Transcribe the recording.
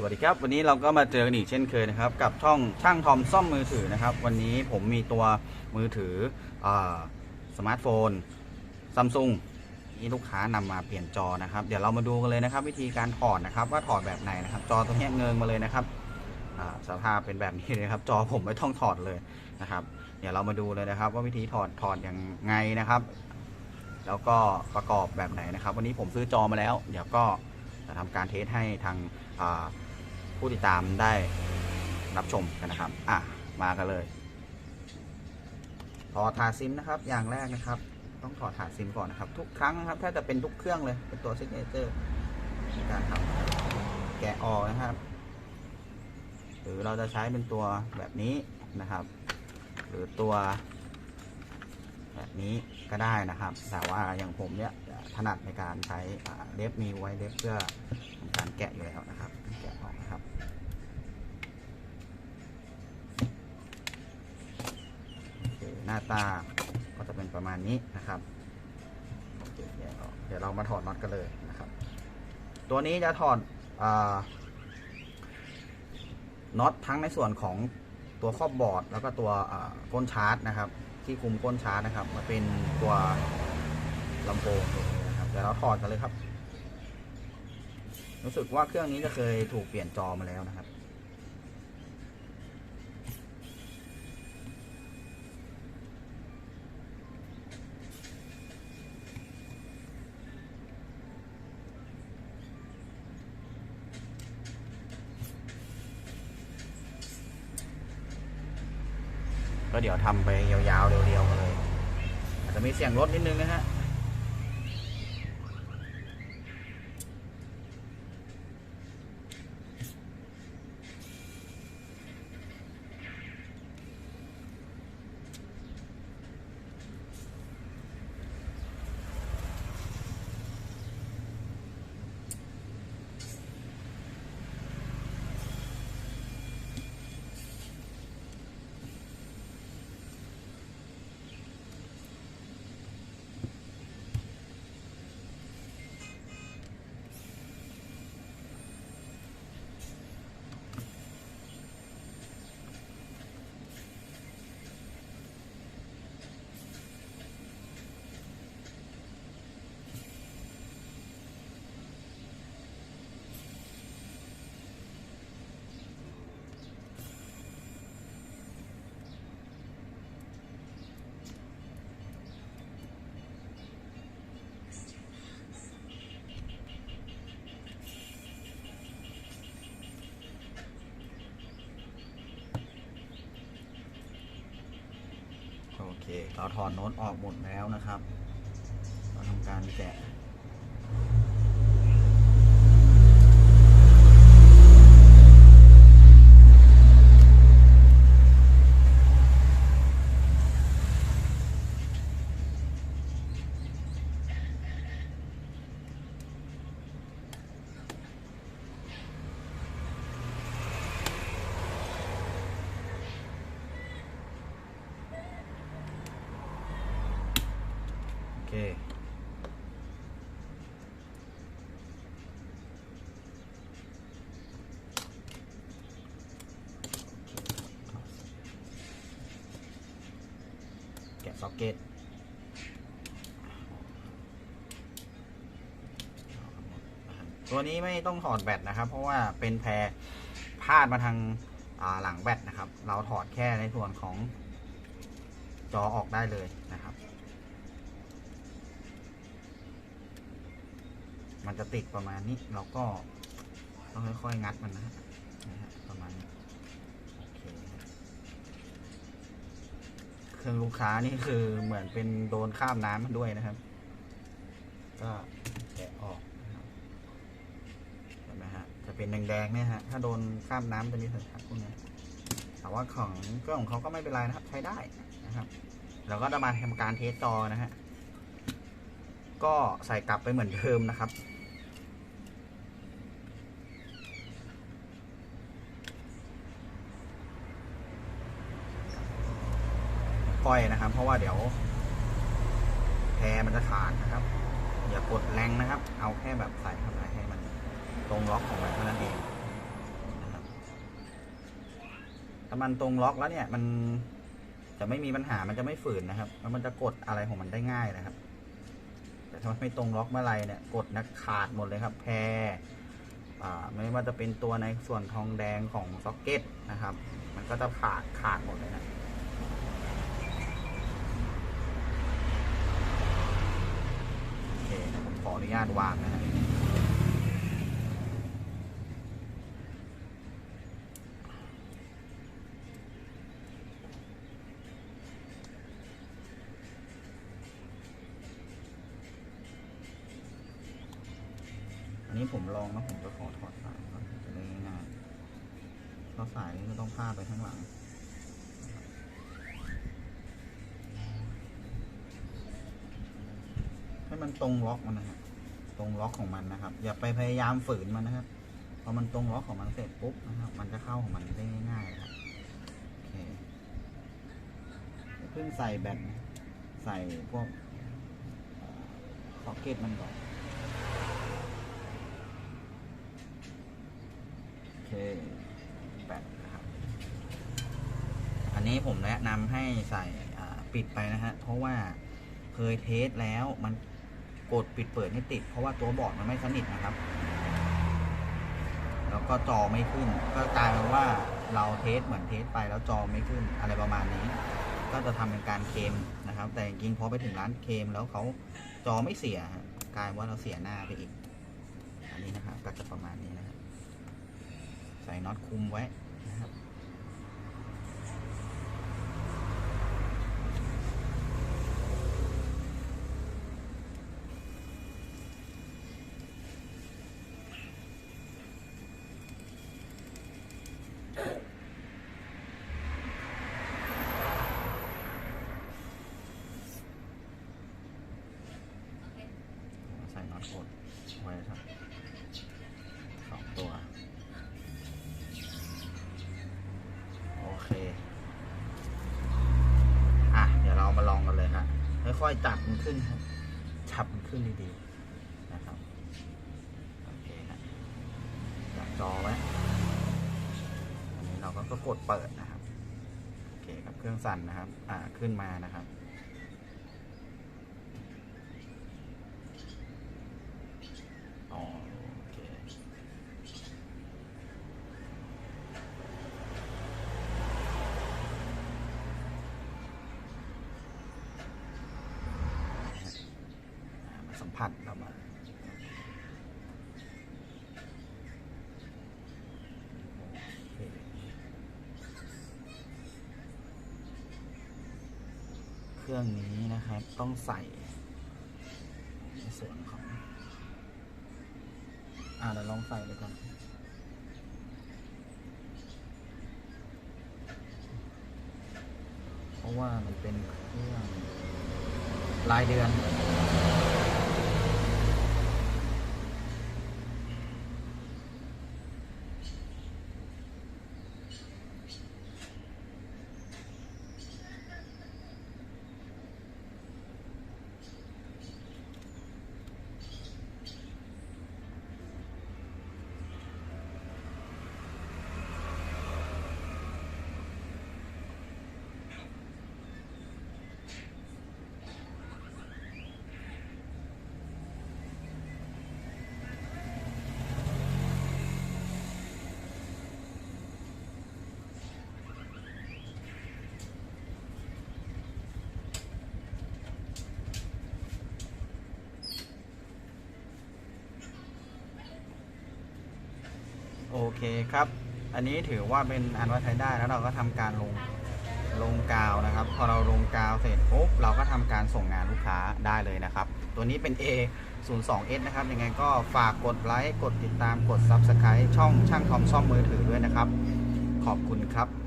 สวัสดีครับ วันนี้เราก็มาเจอกันอีกเช่นเคยนะครับ กับช่องช่างทอมซ่อมมือถือนะครับ วันนี้ผมมีตัวมือถืออสมาร์ทโฟนซัมซุงที่ลูกค้านำมาเปลี่ยนจอนะครับ เดี๋ยวเรามาดูกันเลยนะครับ วิธีการถอดนะครับ ว่าถอดแบบไหนนะครับ จอตัวนี้เงิงมาเลยนะครับสภาพเป็นแบบนี้เลยครับ จอผมไม่ต้องถอดเลยนะครับ เดี๋ยวเรามาดูเลยนะครับ ว่าวิธีถอดถอดอยังไงนะครับ แล้วก็ประกอบแบบไหนนะครับ วันนี้ผมซื้อจอมาแล้ว เดี๋ยวก็จะทำการเทสให้ทางอ่า ผู้ติดตามได้รับชมกันนะครับ อะ มากันเลยถอดถาดซิมนะครับ อย่างแรกนะครับ ต้องถอดถาดซิมก่อนนะครับ ทุกครั้งนะครับถ้าจะเป็นทุกเครื่องเลย เป็นตัวซิกเนเจอร์การทำแกะออกนะครับ หรือเราจะใช้เป็นตัวแบบนี้นะครับ หรือตัว แบบนี้ก็ได้นะครับ แต่ว่าอย่างผมเนี่ยถนัดในการใช้เล็บมีไว้เล็บเพื่อทำการแกะอยู่แล้วนะครับ แกะออกนะครับหน้าตาก็จะเป็นประมาณนี้นะครับโอเคเดี๋ยวเรามาถอดน็อตกันเลยนะครับ ตัวนี้จะถอดน็อตทั้งในส่วนของตัวครอบบอร์ด แล้วก็ตัวก้นชาร์จนะครับที่คุมก้นชาร์จนะครับ มาเป็นตัวลำโพงตัวนี้นะครับเดี๋ยวเราถอดกันเลยครับ รู้สึกว่าเครื่องนี้จะเคยถูกเปลี่ยนจอมาแล้วนะครับ ก็เดี๋ยวทำไปยาวๆเร็วๆกันเลย อาจจะมีเสียงรถนิดนึงนะฮะ เคเราถอดโน้ตออกหมดแล้วนะครับ เราทำการแกะ เก็ตตัวนี้ไม่ต้องถอดแบตนะครับ เพราะว่าเป็นแพรพาดมาทางาหลังแบตนะครับ เราถอดแค่ในส่วนของจอออกได้เลยนะครับ มันจะติดประมาณนี้เราก็ต้องค่อยๆงัดมันนะฮะนะฮะประมาณนี้โอเค เครื่องลูกค้านี่คือเหมือนเป็นโดนข้ามน้ำมาด้วยนะครับ ก็แกะออกนะครับเห็นไหมฮะจะเป็นแดงๆเนี่ยฮะถ้าโดนข้ามน้ำจะมีสัญลักษณ์พวกนี้แต่ว่าของเครื่องของเขาก็ไม่เป็นไรนะครับ ใช้ได้นะครับเราก็จะมาทำการเทสจอนะฮะก็ใส่กลับไปเหมือนเดิมนะครับ ค่อยนะครับ เพราะว่าเดี๋ยวแพรมันจะขาดนะครับ อย่ากดแรงนะครับ เอาแค่แบบใส่เข้าไปให้มันตรงล็อกของมันเท่านั้นเองามันตรงล็อกแล้วเนี่ย มันจะไม่มีปัญหามันจะไม่ฝืนนะครับแล้วมันจะกดอะไรของมันได้ง่ายนะครับ แต่ถ้ามันไม่ตรงล็อกเมื่อไหรเนี่ยกดนะขาดหมดเลยครับ แพรอ่าไม่ว่าจะเป็นตัวในส่วนทองแดงของซ็อกเก็ตนะครับ มันก็จะขาดขาดหมดเลยนะ โอเคผมข ออนุญาตวางนะฮะอันนี้ผมลองแล้วผมจะขอถอดสายก่อนจะได้ง่ายๆเพราะสายนี้ก็ต้องพาดไปข้างหลังให้มันตรงล็อกมันนะครับ ตรงล็อกของมันนะครับ อย่าไปพยายามฝืนมันนะครับพอมันตรงล็อกของมันเสร็จปุ๊บนะครับ มันจะเข้าของมันได้ง่ายๆครับโอเคเพิ่งใส่แบตใส่พวกซ็อกเก็ตมันก่อนโอเคแบตนะครับ อันนี้ผมแนะนำให้ใส่ปิดไปนะฮะเพราะว่าเคยเทสแล้วมัน กดปิดเปิดไม่ติด เพราะว่าตัวบอร์ดมันไม่สนิทนะครับ แล้วก็จอไม่ขึ้น ก็กลายเป็นว่าเราเทสเหมือนเทสไปแล้วจอไม่ขึ้นอะไรประมาณนี้ ก็จะทำเป็นการเคมนะครับ แต่จริงพอไปถึงร้านเคมแล้วเขาจอไม่เสียกลายว่าเราเสียหน้าไปอีก อันนี้นะครับก็จะประมาณนี้นะครับใส่น็อตคุมไว้นะครับ ใส่น็อต กดไว้ครับสองตัว โอเค อะ เดี๋ยวเรามาลองกันเลยฮะค่อยๆจับมันขึ้นครับจับมันขึ้นดีๆนะครับ โอเคฮะจับจอไว้อันนี้เราก็ก็กดเปิดนะครับ โอเคครับ เครื่องสั่นนะครับ อ่า ขึ้นมานะครับ อ๋อโอเค อ่ามาสัม ผัสเรามาโอเคเครื่องนี้นะครับต้องใส่ในส่วนของ อ่าเดี๋ยวลองใส่เลยก่อนเพราะว่ามันเป็นเครื่องรายเดือน เคครับ อันนี้ถือว่าเป็นอันว่าใช้ได้แล้วเราก็ทำการลงลงกาวนะครับ พอเราลงกาวเสร็จปุ๊บเราก็ทำการส่งงานลูกค้าได้เลยนะครับ ตัวนี้เป็น A 0 2 S นะครับ ยังไงก็ฝากกดไลค์ กดติดตาม กด Subscribe ช่องช่างทอมซ่อมมือถือด้วยนะครับ ขอบคุณครับ